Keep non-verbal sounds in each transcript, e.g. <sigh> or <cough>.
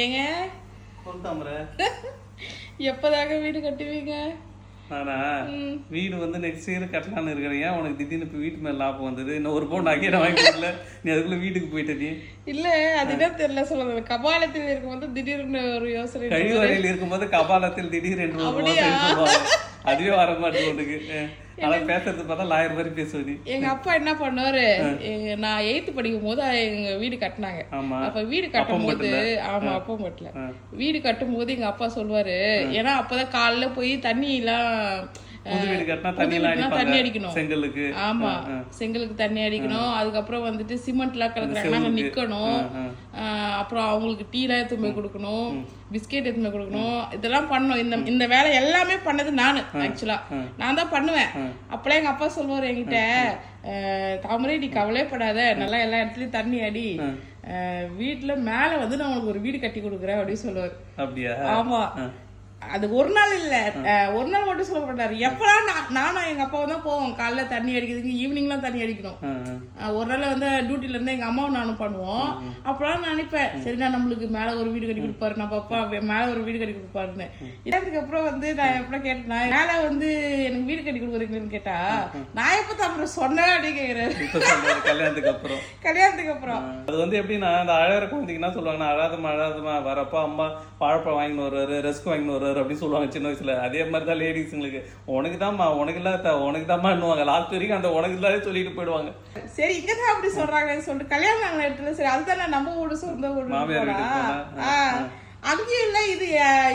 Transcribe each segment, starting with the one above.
ஏங்க? <laughs> எப்பதாங்க வீடு கட்டுவீங்க? ம். வீடு வந்து நெக்ஸ்ட் இயர் கட்டலாம்னு இருக்கிறேன். ஏன் உனக்கு திடீர்னு இப்போ வீட்டு மேல லாபம் வந்தது? இன்னும் ஒரு பவுன் நகையை நான் வாங்கி கொடுக்கல. நீ அதுக்குள்ள வீட்டுக்கு போயிட்ட நீ. இல்ல அது என்ன தெரியல சொல்லுறது கபாலத்தில் இருக்கும்போது திடீர்னு ஒரு யோசனை கழிவறையில் இருக்கும்போது. கபாலத்தில் திடீர் அதுவே வர மாட்டேங்குது உனக்கு. ஆனா பேசுறது பார்த்தா லாயர் மாதிரி பேசுவ நீ. எங்க அப்பா என்ன பண்ணுவாரு? எங்க- நான் எயித்து படிக்கும் போது எங்க வீடு கட்டினாங்க. அப்ப வீடு கட்டும் போது ஆமா அப்பம் கட்டல. வீடு கட்டும் போது எங்க அப்பா சொல்லுவாரு ஏன்னா அப்பதான் காலைல போய் தண்ணி எல்லாம் தண்ணி அடிக்கணும். செங்கலுக்கு. ஆமா செங்கலுக்கு தண்ணி அடிக்கணும். அதுக்கப்புறம் வந்துட்டு சிமெண்ட் எல்லாம் கலக்குறாங்க நிக்கணும். அப்புறம் அவங்களுக்கு டீ எல்லாம் எடுத்து போய் கொடுக்கணும். பிஸ்கெட் எடுத்து போய் கொடுக்கணும். இதெல்லாம் பண்ணணும். இந்த இந்த வேலை எல்லாமே பண்ணது நானு ஆக்சுவலா நான் தான் பண்ணுவேன். அப்பெல்லாம் எங்க அப்பா சொல்லுவாரு என்கிட்ட தாமரை நீ கவலைப்படாத நல்லா எல்லா இடத்துலயும் தண்ணி அடி. வீட்டுல மேல வந்து நான் உனக்கு ஒரு வீடு கட்டி கொடுக்குறேன் அப்படின்னு சொல்லுவாரு. அப்படியா? ஆமா. அது ஒரு நாள் இல்ல. ஒரு நாள் மட்டும் சொல்ல மாட்டாரு. எப்பலாம் நான் நானும் எங்க அப்பாவும் தான் போவோம். காலைல தண்ணி அடிக்கிறதுக்கு ஈவினிங்லாம் தண்ணி அடிக்கணும். ஒரு நாள் வந்து டியூட்டில இருந்து எங்க அம்மாவும் நானும் பண்ணுவோம். அப்பலாம் நான் நினைப்பேன் சரிண்ணா நம்மளுக்கு மேல ஒரு வீடு கட்டி கொடுப்பாரு. நம்ம அப்பா மேல ஒரு வீடு கட்டி கொடுப்பாருன்னு. இதுக்கு அப்புறம் வந்து நான் எப்பலாம் கேட்டேன் மேல வந்து எனக்கு வீடு கட்டி கொடுக்குறீங்கன்னு கேட்டா நான் எப்ப அப்புறம் சொன்னேன் அப்படின்னு இப்ப சொல்றாரு கல்யாணத்துக்கு அப்புறம் கல்யாணத்துக்கு அப்புறம் அது வந்து எப்படின்னா அந்த அழகிற குழந்தைக்கு என்ன சொல்லுவாங்கன்னா அழாதமா அழாதமா வரப்போ அம்மா வாழைப்பழம் வாங்கின்னு வருவாரு ரஸ்க் வாங்கின்னு வருவாரு அப்படின்னு சொல்லுவாங்க சின்ன வயசுல. அதே மாதிரி தான் லேடிஸுங்களுக்கு உனக்கு தான்மா உனக்கு இல்லாத உனக்கு தான்மான்னுவாங்க லாஸ்ட் வரைக்கும் அந்த உனக்கு இல்லாத சொல்லிட்டு போயிடுவாங்க. சரி இங்கதான் அப்படி சொல்றாங்கன்னு சொல்லிட்டு கல்யாணம் ஆன இடத்துல சரி அதுதானே நம்ம வீடு சொந்த வீடு மாமியார். அங்கேயும் இல்ல இது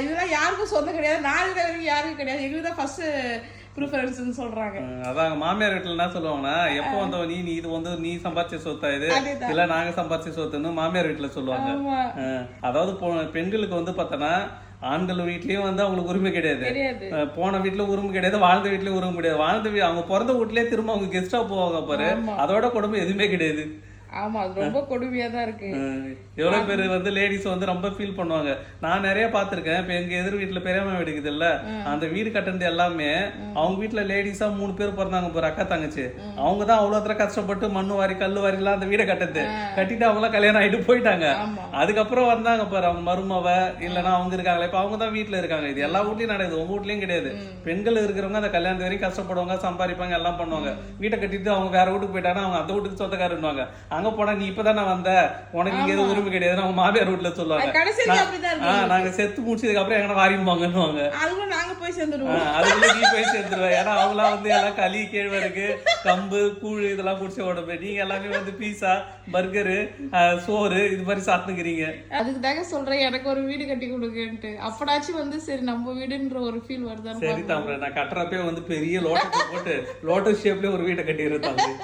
இதெல்லாம் யாருக்கும் சொந்தம் கிடையாது. நாலு வரைக்கும் யாருக்கும் கிடையாது. எங்களுக்கு தான் ஃபர்ஸ்ட் ப்ரிஃபரன்ஸ்னு சொல்றாங்க. அதான் மாமியார் வீட்டுல என்ன சொல்லுவாங்கன்னா எப்போ வந்தவ நீ நீ இது வந்து நீ சம்பாதிச்ச சொத்தா இது. இல்ல நாங்க சம்பாதிச்ச சொத்துன்னு மாமியார் வீட்டுல சொல்லுவாங்க. அதாவது பெண்களுக்கு வந்து பார்த்தோன்னா ஆண்கள் வீட்லயும் வந்து அவங்களுக்கு உரிமை கிடையாது. போன வீட்ல உரிமை கிடையாது வாழ்ந்த வீட்லயும் உரிமை கிடையாது. வாழ்ந்த அவங்க பிறந்த வீட்லயே திரும்ப அவங்க கெஸ்டா போவாங்க பாரு. அதோட குடும்பம் எதுவுமே கிடையாது. ஆமா அது ரொம்ப கொடுமையா தான் இருக்கு. எவ்வளவு பேர் வந்து லேடிஸ் வந்து ரொம்ப ஃபீல் பண்ணுவாங்க. நான் நிறைய பார்த்திருக்கேன். இப்ப எங்க எதிர் வீட்டுல பெரியம்மா வீடு இருக்குது இல்ல அந்த வீடு கட்டுனது எல்லாமே அவங்க வீட்டுல லேடிஸா மூணு பேர் பிறந்தாங்க பாரு அக்கா தங்கச்சி. அவங்க தான் அவ்வளவு தூரம் கஷ்டப்பட்டு மண்ணு வாரி கல்லு வாரி எல்லாம் அந்த வீடை கட்டது கட்டிட்டு அவங்க எல்லாம் கல்யாணம் ஆயிட்டு போயிட்டாங்க. அதுக்கப்புறம் வந்தாங்க பாரு அவங்க மருமவ இல்லனா அவங்க இருக்காங்களே இப்ப அவங்க தான் வீட்டுல இருக்காங்க. இது எல்லா வீட்லயும் நடக்குது உங்க வீட்லயும் கிடையாது. பெண்கள் இருக்கிறவங்க அந்த கல்யாணத்து வரைக்கும் கஷ்டப்படுவாங்க சம்பாதிப்பாங்க எல்லாம் பண்ணுவாங்க. வீட்டை கட்டிட்டு அவங்க வேற வீட்டுக்கு போயிட்டாங்கன்னா அவங்க அந்த வீட்டுக்கு சொந்தக்காரன்னுவாங்க. அங்க போனா நீ இப்பதானே வந்த? உனக்கு இங்க எதுவும் உரிமை கிடையாது அவங்க மாமியார் வீட்டுல சொல்லுவாங்க. நாங்க செத்து முடிச்சதுக்கு அப்புறம் எங்கன்னா வாரிப்பாங்கன்னுவாங்க நாங்க போய் சேர்ந்துடுவோம் அதுக்குள்ள நீ போய் சேர்த்துருவ ஏன்னா அவங்களாம் வந்து எல்லாம் களி கேழ்வரகு கம்பு கூழ் இதெல்லாம் குடிச்ச உடம்பு. நீங்க எல்லாமே வந்து பீஸா பர்கரு சோறு இது மாதிரி சாப்பிட்டுக்கிறீங்க. அதுக்கு தாங்க சொல்றேன். எனக்கு ஒரு வீடு கட்டி கொடுங்கன்ட்டு. அப்படாச்சும் வந்து சரி நம்ம வீடுன்ற ஒரு ஃபீல் வருதான்னு சரி தாமரை நான் கட்டுறப்பே வந்து பெரிய லோட்டஸ் போட்டு லோட்டஸ் ஷேப்ல ஒரு வீட்டை கட்டிடுறேன் தாமரை.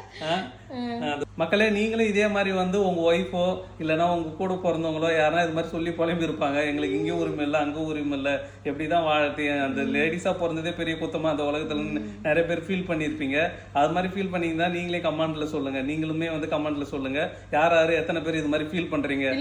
மக்களே நீங்களும் இதே மாதிரி வந்து உங்க ஒய்ஃபோ இல்லைன்னா உங்க கூட பிறந்தவங்களோ யாரா இது மாதிரி சொல்லி புலம்பி இருப்பாங்க. எங்களுக்கு இங்கேயும் உரிமை இல்லை அங்கே உரிமை இல்லை. எப்படிதான் வாழத்தி அந்த லேடிஸா பிறந்ததே பெரிய குத்தமா அந்த உலகத்துல நிறைய பேர் ஃபீல் பண்ணியிருப்பீங்க. அது மாதிரி ஃபீல் பண்ணீங்கன்னா நீங்களே கமெண்ட்ல சொல்லுங்க. நீங்களுமே வந்து கமெண்ட்ல சொல்லுங்க. யார் யாரு எத்தனை பேர் இது மாதிரி ஃபீல் பண்றீங்க?